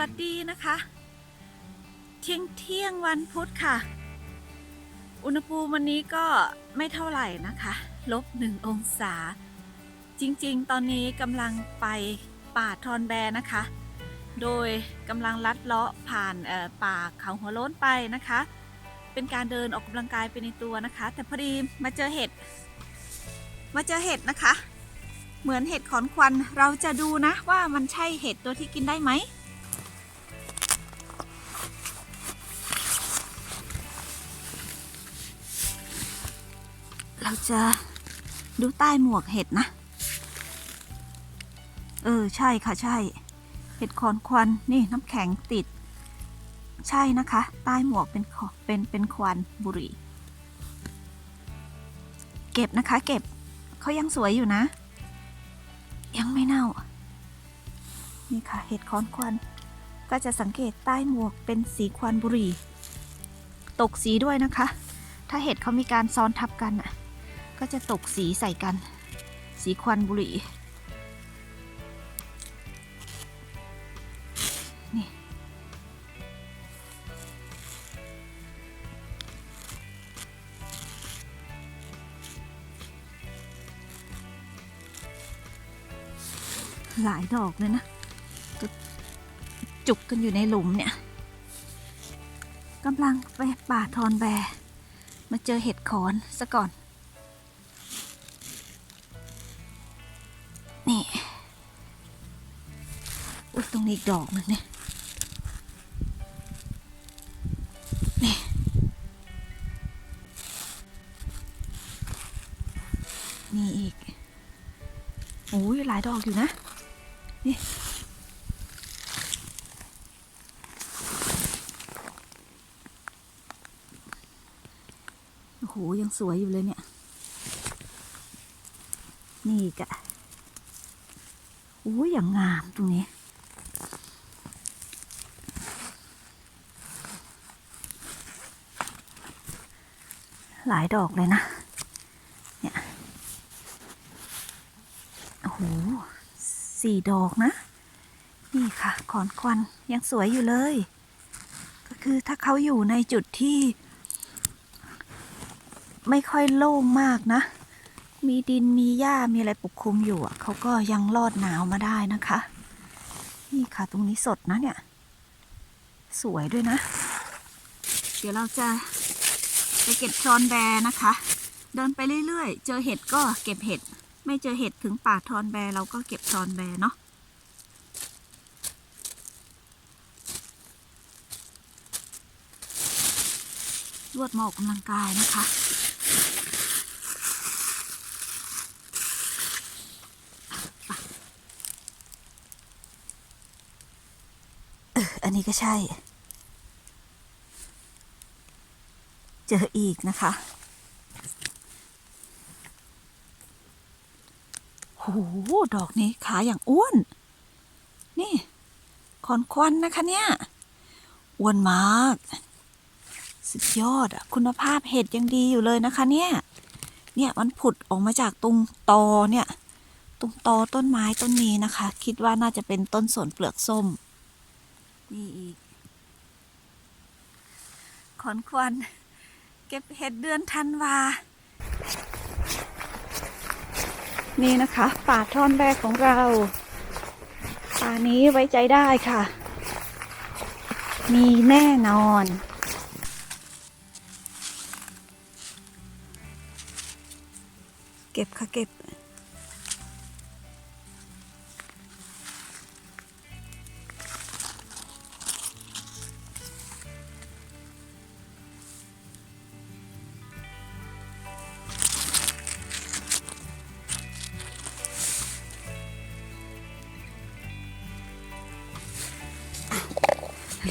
วัสดีนะคะ เที่ยงเที่ยงวันพุธค่ะ อุณหภูมิวันนี้ก็ไม่เท่าไหร่นะคะลบหนึ่งองศา จริงๆ ตอนนี้กำลังไปป่าทอนแบนะคะ โดยกำลังลัดเลาะผ่านป่าเขาหัวโล้นไปนะคะ เป็นการเดินออกกำลังกายไปในตัวนะคะ แต่พอดีมาเจอเห็ดมาเจอเห็ดนะคะ เหมือนเห็ดขอนควันเราจะดูนะว่ามันใช่เห็ดตัวที่กินได้ไหม เราจะดูใต้หมวกเห็ดนะ เออใช่ค่ะใช่ เห็ดขอนควันนี่น้ำแข็งติด ใช่นะคะ ใต้หมวกเป็นขอเป็นเป็นควันบุหรี่ เก็บนะคะ เก็บเขายังสวยอยู่นะ ยังไม่เน่า นี่ค่ะ เห็ดคอนควันก็จะสังเกตใต้หมวกเป็นสีควันบุหรี่ ตกสีด้วยนะคะ ถ้าเห็ดเขามีการซ้อนทับกันอะ ก็จะตกสีใส่กัน สีควันบุหรี่นี่หลายดอกเลยนะก็จุกกันอยู่ในหลุมเนี่ยกำลังไปป่าทอนแบ มาเจอเห็ดขอนซะก่อน ตรงนี้ดอกหนึงเนี่ยนี่นี่อีกโอ้ยหลายดอกอยู่นะ นี่โอ้โหยังสวยอยู่เลยเนี่ย นี่อีกอะโอ้ยอย่างงามตรงนี้ หลายดอกเลยนะ เนี่ย โอ้โหสี่ดอกนะ นี่ค่ะ ขอนควันยังสวยอยู่เลย ก็คือถ้าเขาอยู่ในจุดที่ ไม่ค่อยโล่งมากนะ มีดินมีหญ้ามีอะไรปกคลุมอยู่เขาก็ยังรอดหนาวมาได้นะคะ นี่ค่ะตรงนี้สดนะเนี่ย สวยด้วยนะ เดี๋ยวเราจะ ไปเก็บชอนแบนะคะ เดินไปเรื่อยๆ เจอเห็ดก็เก็บเห็ด ไม่เจอเห็ดถึงป่าทอนแบเราก็เก็บทอนแบเนาะรวดมาออกกำลังกายนะคะเอออันนี้ก็ใช่ เจออีกนะคะโหดอกนี้ขาอย่างอ้วน นี่คอนควันนะคะเนี่ย อ้วนมาก สุดยอดอะคุณภาพเห็ดยังดีอยู่เลยนะคะเนี่ย เนี่ยมันผุดออกมาจากตรงตอเนี่ย ตรงตอต้นไม้ต้นนี้นะคะ คิดว่าน่าจะเป็นต้นสนเปลือกส้ม นี่อีกขอนควัน เก็บเห็ดเดือนธันวา นี่นะคะ ป่าท่อนแรกของเรา ป่านี้ไว้ใจได้ค่ะ มีแน่นอนเก็บค่ะเก็บ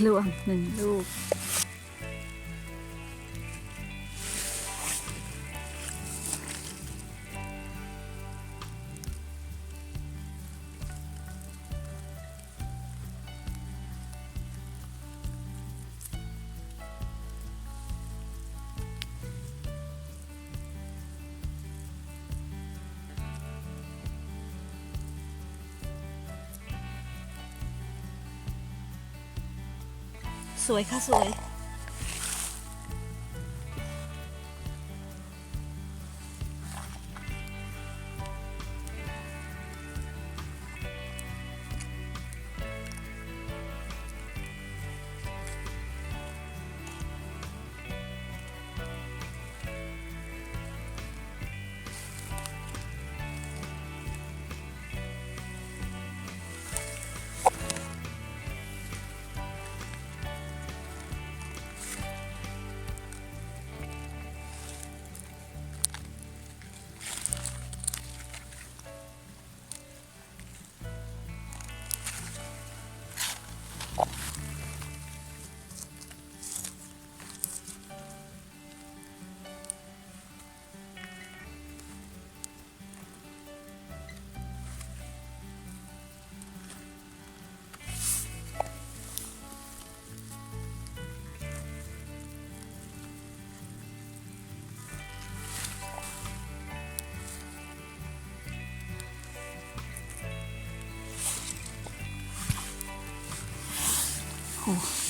ลวงหนึ่งลูก วยค่ะสวย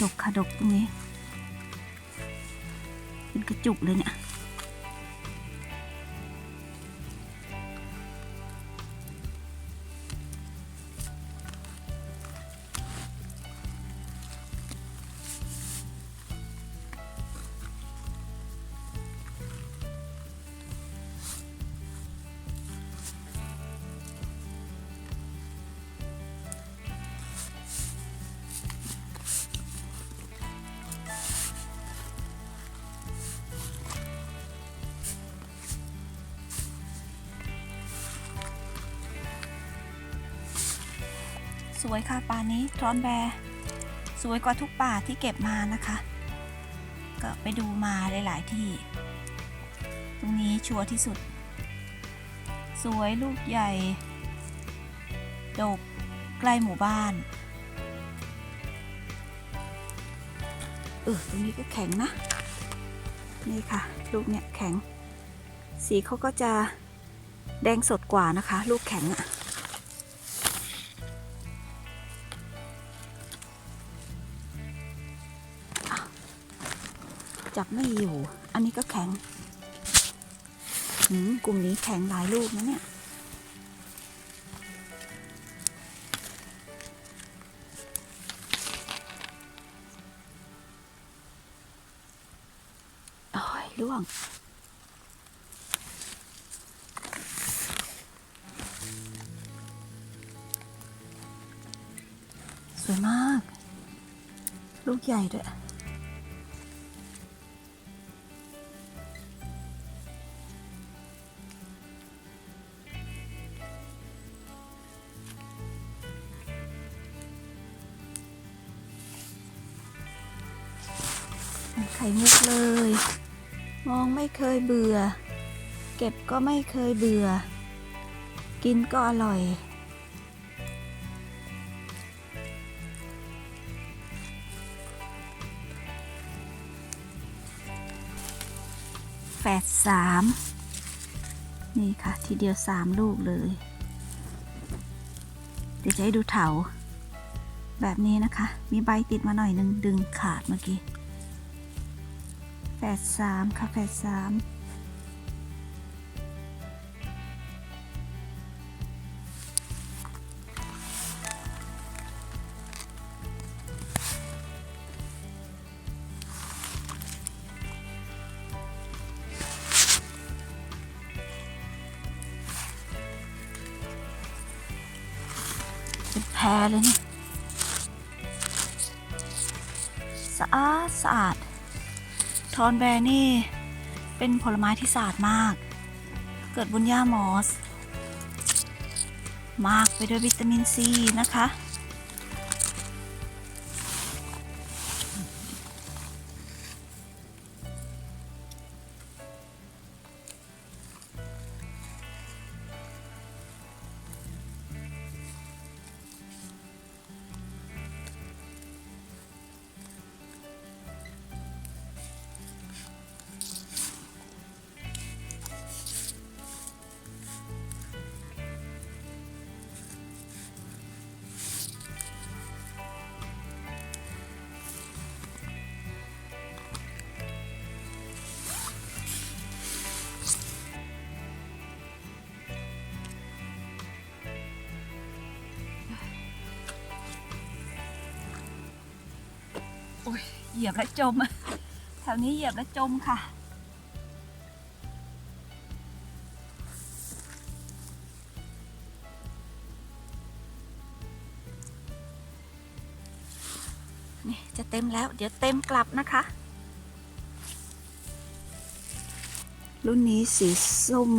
ดกค่ะดกตรงนี้ เป็นกระจุกเลยเนี่ย สวยค่ะป่านี้ทรอนแบร์สวยกว่าทุกป่าที่เก็บมานะคะ ก็ไปดูมาหลายๆที่ ตรงนี้ชัวร์ที่สุด สวยลูกใหญ่ ดกใกล้หมู่บ้านเออตรงนี้ก็แข็งนะ นี่ค่ะ ลูกเนี่ยแข็ง สีเขาก็จะแดงสดกว่านะคะ ลูกแข็งอะ จับไม่อยู่ อันนี้ก็แข็งกลุ่มนี้แข็งหลายลูกนะเนี่ย โอ้ยล่วงสวยมาก ลูกใหญ่ด้วย ยเบื่อ เก็บก็ไม่เคยเบื่อ กินก็อร่อย แฝดสามนี่ค่ะ ทีเดียวสามลูกเลย เดี๋ยวจะให้ดูเถา แบบนี้นะคะ มีใบติดมาหน่อยนึง ดึงขาดเมื่อกี้ ดสามค่ะแปดสามเป็นแพรเลยเนี่ยสะอาดสะอาด ทอนแบร์นี่ เป็นผลไม้ที่สะอาดมาก เกิดบนหญ้ามอส มากไปด้วยวิตามินซีนะคะ เหยียบและจม แถวนี้เหยียบและจมค่ะ นี่จะเต็มแล้ว เดี๋ยวเต็มกลับนะคะ รุ่นนี้สีส้ม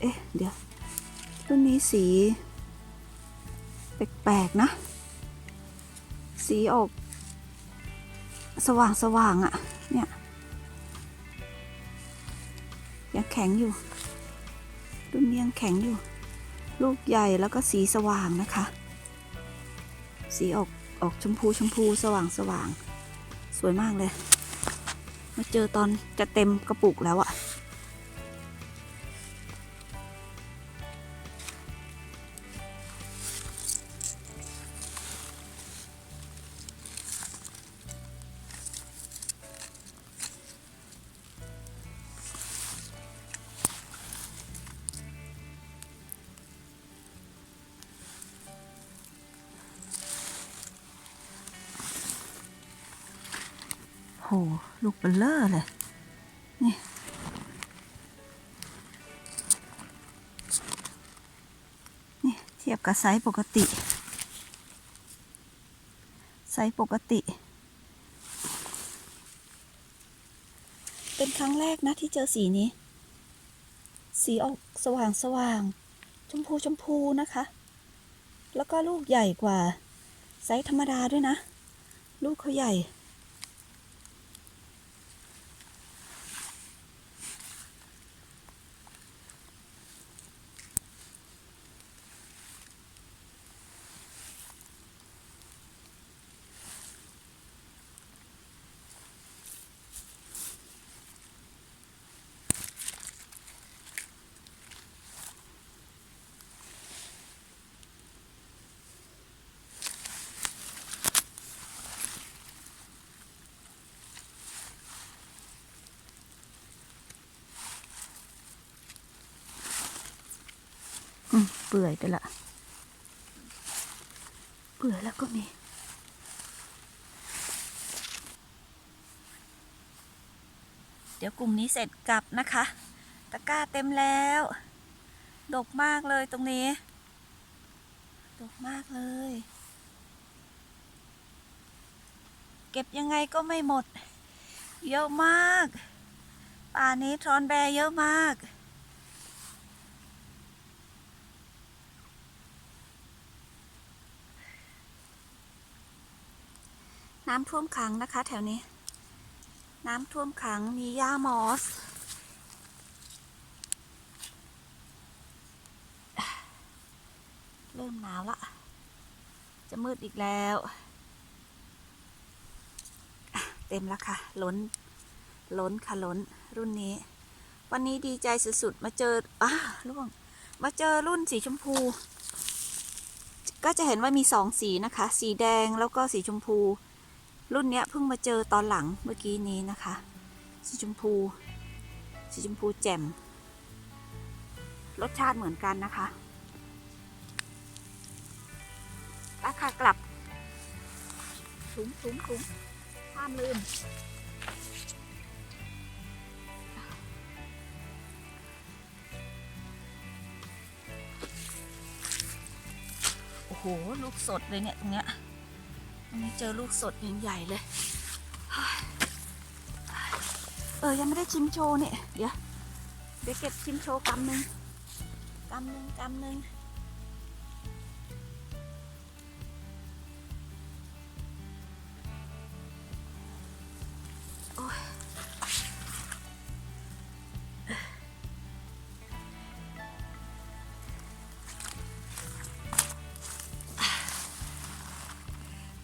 เอ๊ะ เดี๋ยว รุ่นนี้สี แปลกๆนะ สีออก สว่างสว่างๆอะ่ะ เนี่ย ยังแข็งอยู่รุ่นนี้ยังแข็งอยู่ ลูกใหญ่แล้วก็สีสว่างนะคะ สีออกออกชมพูชมพูสว่างสว่าง สวยมากเลย มาเจอตอนจะเต็มกระปุกแล้วอะ หลูกเบลเลอร์เลย นี่ นี่ เทียบกับไซส์ปกติ ไซส์ปกติ เป็นครั้งแรกนะที่เจอสีนี้ สีออกสว่างสว่าง ชมพูชมพูนะคะ แล้วก็ลูกใหญ่กว่า ไซส์ธรรมดาด้วยนะ ลูกเขาใหญ่ เปื่อยไปละ เปื่อยแล้วก็มีเดี๋ยวกลุ่มนี้เสร็จกลับนะคะ ตะกร้าเต็มแล้ว ดกมากเลยตรงนี้ ดกมากเลย เก็บยังไงก็ไม่หมด เยอะมาก ป่านี้ทรอนแบร์เยอะมาก น้ำท่วมขังนะคะ แถวนี้ น้ำท่วมขังมีหญ้ามอส เริ่มหนาวละ จะมืดอีกแล้ว เต็มแล้วค่ะ ล้น ล้นค่ะล้นรุ่นนี้ วันนี้ดีใจสุดๆ มาเจออ้าล่วง มาเจอรุ่นสีชมพูก็จะเห็นว่ามีสองสีนะคะ สีแดงแล้วก็สีชมพู รุ่นเนี้ยเพิ่งมาเจอตอนหลังเมื่อกี้นี้นะคะ สีชมพู สีชมพูแจ่ม รสชาติเหมือนกันนะคะราคากลับถุงถุงถุงห้ามลืม โอ้โห ลูกสดเลยเนี่ย ตรงเนี้ย เจอลูกสดใหญ่ๆเลย เออ ยังไม่ได้ชิมโชว์เนี่ย เดี๋ยว เดี๋ยวเก็บชิมโชว์กำหนึ่งกำหนึ่งกำหนึ่ง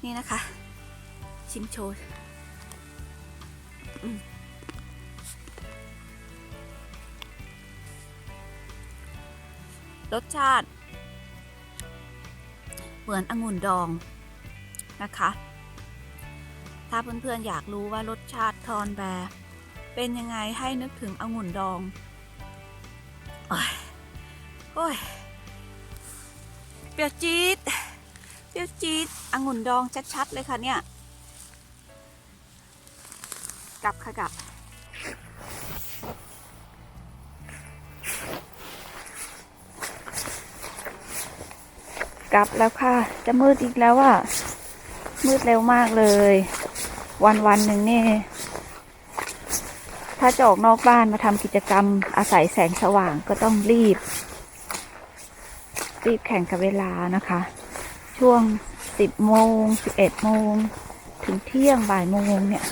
นี่นะคะ ชิมโชว์รสชาติ เหมือนองุ่นดองนะคะ ถ้าเพื่อนๆอยากรู้ว่ารสชาติทอนแบร์เป็นยังไงให้นึกถึงองุ่นดองโอ้ยโอ้ยเปรี้ยวจี๊ดเปรี้ยวจี๊ด องุ่นดองชัดๆเลยค่ะเนี่ย กลับค่ะกลับ กลับแล้วค่ะ จะมืดอีกแล้วอะ มืดเร็วมากเลย วันวันหนึ่งนี่ ถ้าจะออกนอกบ้านมาทำกิจกรรมอาศัยแสงสว่างก็ต้องรีบ รีบแข่งกับเวลานะคะ ช่วง 10โมง11โมงถึงเที่ยงบ่ายโมงเนี่ย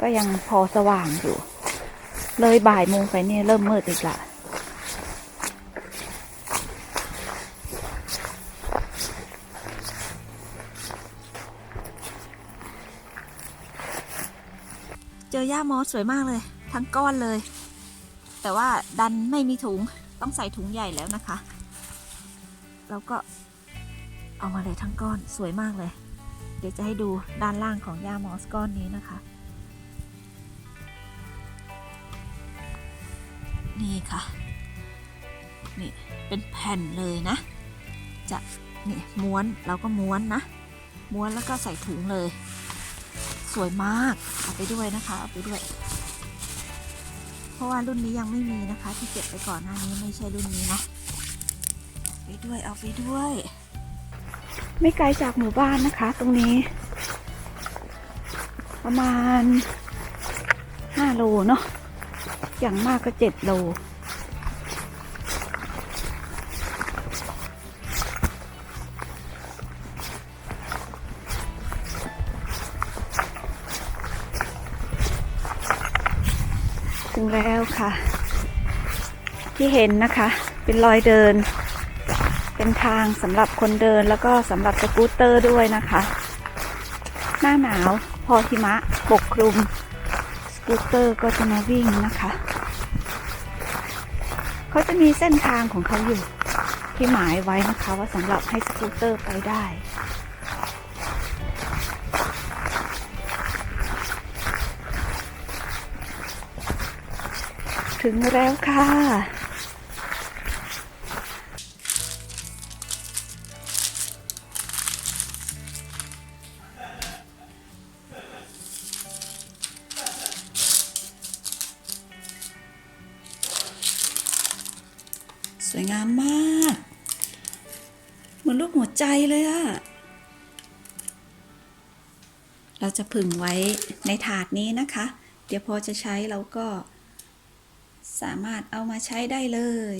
ก็ยังพอสว่างอยู่ เลยบ่ายโมงไปเนี่ยเริ่มมืดอีกละเจอย่ามอสสวยมากเลย ทั้งก้อนเลย แต่ว่าดันไม่มีถุงต้องใส่ถุงใหญ่แล้วนะคะ แล้วก็ เอามาเลยทั้งก้อนสวยมากเลย เดี๋ยวจะให้ดูด้านล่างของย่ามอสก้อนนี้นะคะ นี่ค่ะ นี่เป็นแผ่นเลยนะ จะนี่ม้วนเราก็ม้วนนะ ม้วนแล้วก็ใส่ถุงเลย สวยมาก เอาไปด้วยนะคะเอาไปด้วย เพราะว่ารุ่นนี้ยังไม่มีนะคะ ที่เก็บไปก่อนหน้านี้ไม่ใช่รุ่นนี้นะเอาไปด้วยเอาไปด้วย ไม่ไกลจากหมู่บ้านนะคะ ตรงนี้ ประมาณห้าโลเนาะอย่างมากก็เจ็ดโลถึงแล้วค่ะ ที่เห็นนะคะ เป็นรอยเดิน เป็นทางสำหรับคนเดินแล้วก็สำหรับสกูตเตอร์ด้วยนะคะ หน้าหนาวพอหิมะปกคลุม สกูตเตอร์ก็จะมาวิ่งนะคะ เขาจะมีเส้นทางของเขาอยู่ที่หมายไว้นะคะว่าสำหรับให้สกูตเตอร์ไปได้ถึงแล้วค่ะ เราจะผึ่งไว้ในถาดนี้นะคะ เดี๋ยวพอจะใช้เราก็สามารถเอามาใช้ได้เลย